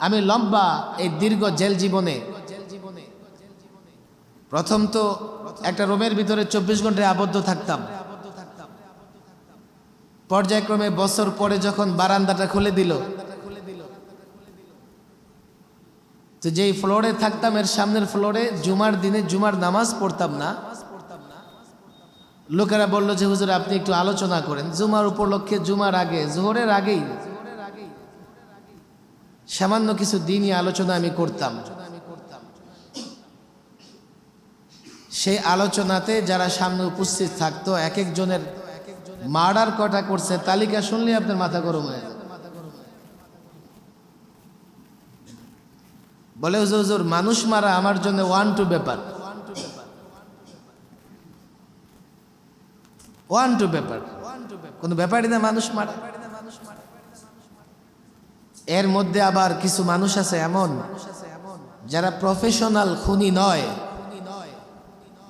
আমি লম্বা এই দীর্ঘ জেল জীবনে। প্রথম তো একটা রুমের ভিতরে চব্বিশ ঘন্টায় আবদ্ধ থাকতাম। পর্যায়ক্রমে বছর পরে যখন বারান্দাটা খুলে দিল। তো যেই ফ্লোরে থাকতাম, এর সামনের ফ্লোরে জুমার দিনে জুমার নামাজ পড়তাম না। লোকেরা বলল যে, হুজুর, আপনি একটু আলোচনা করেন। জুমার উপলক্ষে জুমার আগে, জোহরের আগেই সামান্য কিছু দিনই আলোচনা আমি করতাম। সেই আলোচনাতে যারা সামনে উপস্থিত থাকতো এক একজনের মার্ডার কটা করছে, তালিকা শুনলে আপনার মাথা গরম হয়ে বলে, হুজুর মানুষ মারা আমার জন্য ওয়ান টু ব্যাপার। ওয়ান টু ব্যাপার। কোনো ব্যাপারই না মানুষ মারা। এর মধ্যে আবার কিছু মানুষ আছে এমন, যারা প্রফেশনাল খুনি নয়।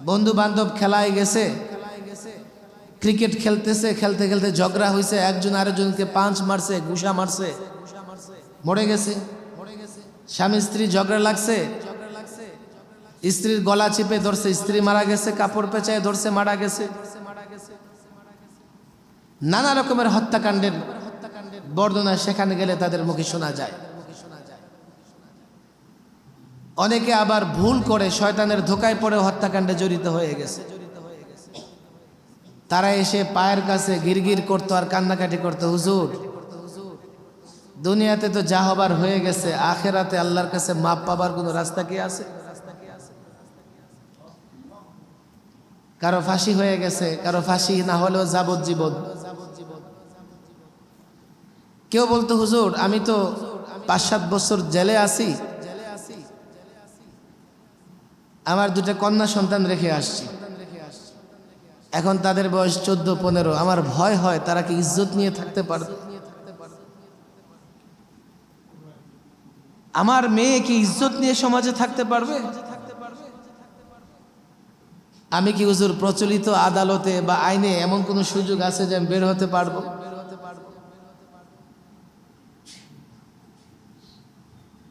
বন্ধু বান্ধব খেলায় গেছে, ক্রিকেট খেলতেছে, খেলতে খেলতে ঝগড়া হয়েছে একজন আরেকজনকে পাঁচ মারছে, ঘুষা মারছে, মরে গেছে। স্বামী, স্ত্রী ঝগড়া লাগছে, স্ত্রীর গলা চেপে ধরছে, স্ত্রী মারা গেছে, কাপড় পেঁচায় ধরছে, মারা গেছে। নানা রকমের হত্যাকাণ্ডের বর্ণনা সেখানে গেলে তাদের মুখে শোনা যায়। অনেকে আবার ভুল করে শয়তানের ধোকায় পড়ে হত্যাকাণ্ডে জড়িত হয়ে গেছে। তারা এসে পায়ের কাছে গিরগির করতো আর কান্নাকাটি করতো, হুজুর, দুনিয়াতে তো যা হবার হয়ে গেছে, আখেরাতে আল্লাহর কাছে মাপ পাবার কোনো রাস্তা কি আছে? কারও ফাঁসি হয়ে গেছে, কারও ফাঁসি না হলেও যাবজ্জীবন কেউ বলতো, হুজুর, আমি তো পাঁচ সাত বছর জেলে আছি। আমার দুটা কন্যা সন্তান রেখে আসছি। এখন তাদের বয়স চোদ্দ পনেরো আমার ভয় হয় তারা কি ইজ্জত নিয়ে থাকতে পারবে আমার মেয়ে কি ইজ্জত নিয়ে সমাজে থাকতে পারবে? আমি কি হুজুর প্রচলিত আদালতে বা আইনে এমন কোনো সুযোগ আছে যে আমি বের হতে পারব?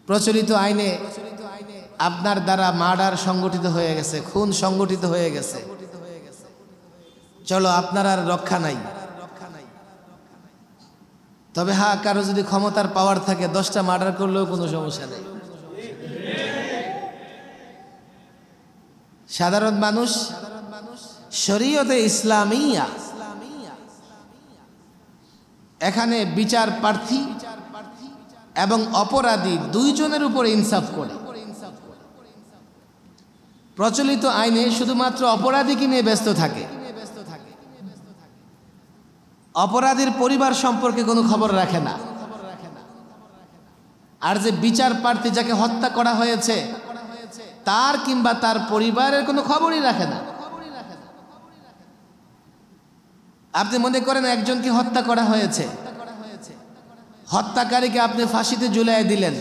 প্রচলিত আইনে আপনার দ্বারা মার্ডার সংগঠিত হয়ে গেছে, খুন সংগঠিত হয়ে গেছে। চলো, আপনার আর রক্ষা নাই। তবে হ্যাঁ কারও যদি ক্ষমতার পাওয়ার থাকে, দশটা মার্ডার করলেও কোনো সমস্যা নেই। সাধারণ মানুষ শরীয়তে ইসলামিয়া। এখানে বিচার প্রার্থী এবং অপরাধী দুইজনের উপরে ইনসাফ করে। প্রচলিত আইনে শুধুমাত্র অপরাধীকে নিয়ে ব্যস্ত থাকে। অপরাধীর পরিবার সম্পর্কে কোনো খবর রাখে না। আর যে বিচার প্রার্থী যাকে হত্যা করা হয়েছে, তার কিংবা তার পরিবারের কোনো খবরই রাখে না। আপনি মনে করেন একজনকে হত্যা করা হয়েছে হত্যাকারীকে আপনি ফাঁসিতে ঝুলাই দিলেন।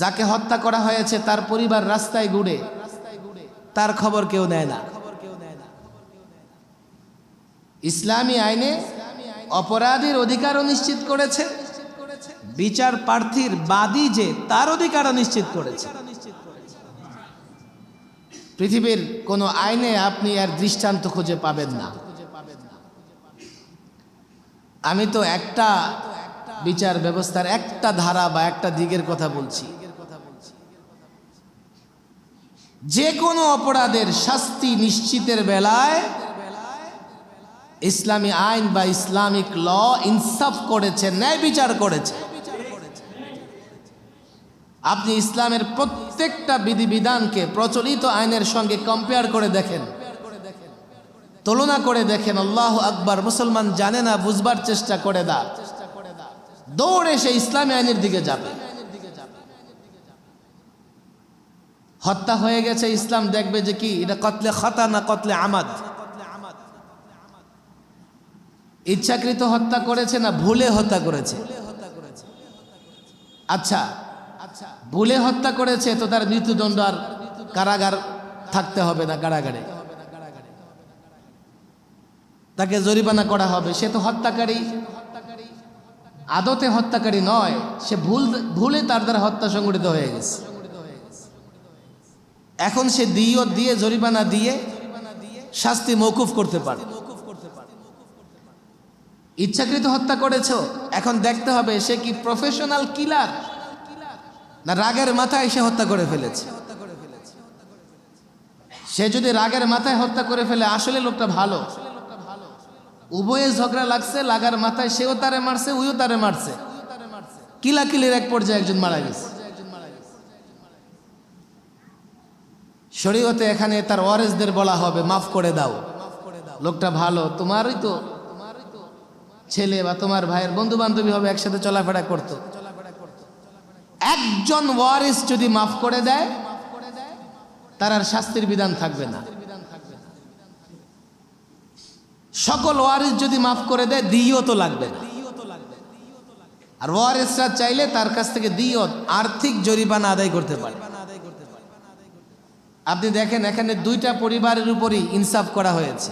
যাকে হত্যা করা হয়েছে, তার পরিবার রাস্তায় ঘুরে, তার খবর কেউ নেয় না। ইসলামী আইনে অপরাধীর অধিকারও নিশ্চিত করেছে। বিচার প্রার্থীর বাদী যে, তার অধিকারও নিশ্চিত করেছে। পৃথিবীর কোনো আইনে আপনি আর দৃষ্টান্ত খুঁজে পাবেন না। আমি তো একটা বিচার ব্যবস্থার একটা ধারা বা একটা দিকের কথা বলছি। যে কোনো অপরাধের শাস্তি নিশ্চিতের বেলায় ইসলামী আইন বা ইসলামিক ল ইনসাফ করেছে, ন্যায় বিচার করেছে। আপনি ইসলামের প্রত্যেকটা বিধিবিধানকে প্রচলিত আইনের সঙ্গে কম্পেয়ার করে দেখেন। তুলনা করে দেখেন, আল্লাহ আকবার, মুসলমান জানে না, বুঝবার চেষ্টা করে দা। দৌড়ে সে ইসলামী আইনের দিকে যাবে। হত্যা হয়ে গেছে, ইসলাম দেখবে যে কি? এটা কতলে খতা না কতলে আমাদ? ইচ্ছাকৃত হত্যা করেছে না ভুলে হত্যা করেছে? আচ্ছা আচ্ছা ভুলে হত্যা করেছে তো তার মৃত্যুদণ্ড আর কারাগার থাকতে হবে না কারাগারে। তাকে জরিমানা করা হবে। সে তো হত্যাকারী। আদতে হত্যাকারী নয়, সে ভুল, ভুলে তার দ্বারা হত্যা সংগঠিত হয়ে গেছে। এখন সে দিয়ত দিয়ে, জরিমানা দিয়ে, শাস্তি মৌকুফ করতে পারে। ইচ্ছাকৃত হত্যা করেছ? এখন দেখতে হবে সে কি প্রফেশনাল কিলার না রাগের মাথায় সে হত্যা করে ফেলেছে? সে যদি রাগের মাথায় হত্যা করে ফেলে, আসলে লোকটা ভালো। উভয়ে ঝগড়া লাগছে, লাগার মাথায় সেও তারে মারছে, উইও তারে মারছে। কিলাকিলির এক পর্যায়ে একজন মারা গেছে। শরীয়তে এখানে তার ওয়ারেসদের বলা হবে, মাফ করে দাও। লোকটা ভালো, তোমারই তো ছেলে বা তোমার ভাইয়ের বন্ধু বান্ধবী হবে, একসাথে চলাফেরা করতো। একজন ওয়ারিস যদি মাফ করে দেয়, তার আর শাস্তির বিধান থাকবে না। সকল ওয়ারিস যদি মাফ করে দেয় দিও তো লাগবে না। আর ওয়ারিসরা চাইলে তার কাছ থেকে দিয়ত আর্থিক জরিমানা আদায় করতে পারে। আপনি দেখেন, এখানে দুইটা পরিবারের উপরই ইনসাফ করা হয়েছে।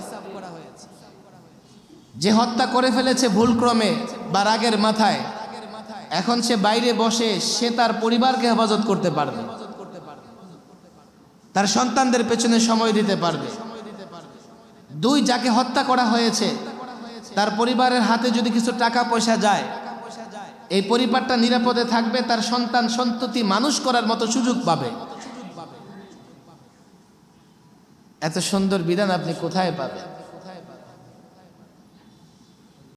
যে হত্যা করে ফেলেছে ভুলক্রমে বা রাগের মাথায়, এখন সে বাইরে বসে সে তার পরিবারকে হেফাজত করতে পারবে। তার সন্তানদের পেছনে সময় দিতে পারবে। দুই যাকে হত্যা করা হয়েছে, তার পরিবারের হাতে যদি কিছু টাকা পয়সা যায়, এই পরিবারটা নিরাপদে থাকবে, তার সন্তান সন্ততি মানুষ করার মতো সুযোগ পাবে। এত সুন্দর বিধান আপনি কোথায় পাবেন?